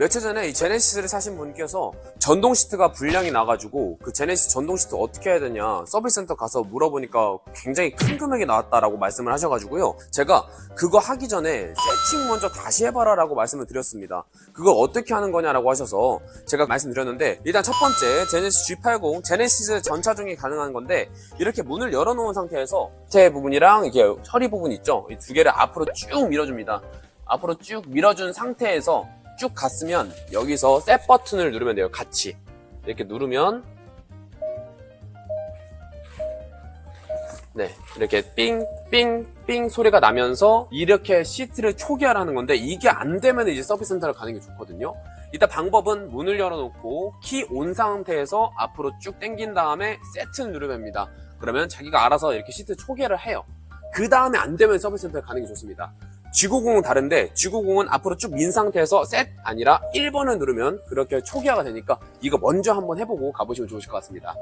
며칠 전에 이 제네시스를 사신 분께서 전동 시트가 불량이 나가지고 그 제네시스 전동 시트 어떻게 해야 되냐 서비스 센터 가서 물어보니까 굉장히 큰 금액이 나왔다라고 말씀을 하셔가지고요. 제가 그거 하기 전에 세팅 먼저 다시 해봐라 라고 말씀을 드렸습니다. 그걸 어떻게 하는 거냐라고 하셔서 제가 말씀드렸는데 일단 첫 번째 제네시스 G80 제네시스 전차중에 가능한 건데 이렇게 문을 열어놓은 상태에서 밑에 부분이랑 이게 허리 부분 있죠? 이 두 개를 앞으로 쭉 밀어줍니다. 앞으로 쭉 밀어준 상태에서 쭉 갔으면 여기서 셋 버튼을 누르면 돼요. 같이 이렇게 누르면 네 이렇게 삥 삥 삥 소리가 나면서 이렇게 시트를 초기화하는 건데 이게 안 되면 이제 서비스 센터를 가는 게 좋거든요. 일단 방법은 문을 열어놓고 키 온 상태에서 앞으로 쭉 당긴 다음에 세트를 누르면 됩니다. 그러면 자기가 알아서 이렇게 시트 초기화를 해요. 그 다음에 안 되면 서비스 센터에 가는 게 좋습니다. G90은 다른데 G90은 앞으로 쭉 민 상태에서 셋 아니라 1번을 누르면 그렇게 초기화가 되니까 이거 먼저 한번 해보고 가보시면 좋으실 것 같습니다.